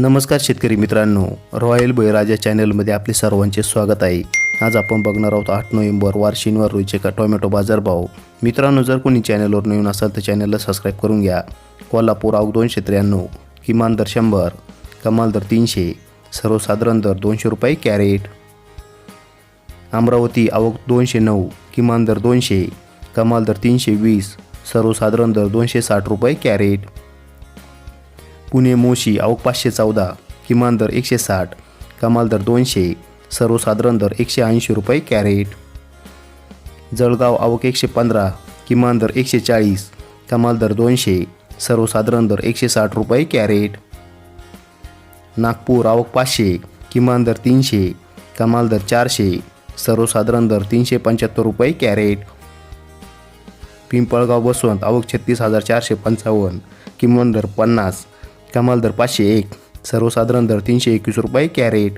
नमस्कार शेतकरी मित्रांनो. रॉयल बळीराजा चॅनलमध्ये आपले सर्वांचे स्वागत आहे. आज आपण बघणार आहोत आठ नोव्हेंबर वार शनिवार रोजीचे का टोमॅटो बाजारभाव मित्रांनो जर कोणी चॅनलवर नवीन असाल तर चॅनलला सबस्क्राईब करून घ्या. कोल्हापूर अवघ दोनशे त्र्याण्णव किमान दर शंभर कमाल दर तीनशे सर्वसाधारण दर दोनशे रुपये कॅरेट. अमरावती आवक दोनशे नऊ किमान दर दोनशे कमाल दर तीनशे वीस सर्वसाधारण दर दोनशे साठ रुपये कॅरेट. पुणे मोशी आवक पाचशे चौदा किमान दर एकशे साठ कमाल दर दोनशे सर्वसाधारण दर एकशे ऐंशी रुपये कॅरेट. जळगाव आवक एकशे पंधरा किमान दर एकशे चाळीस कमाल दर दोनशे सर्वसाधारण दर एकशे साठ रुपये कॅरेट. नागपूर आवक पाचशे किमान दर तीनशे कमाल दर चारशे सर्वसाधारण दर तीनशे पंच्याहत्तर रुपये कॅरेट. पिंपळगाव बसवंत आवक छत्तीस हजार चारशे पंचावन्न किमान दर पन्नास कमाल दर पाचशे एक सर्वसाधारण दर तीनशे एकवीस रुपये कॅरेट.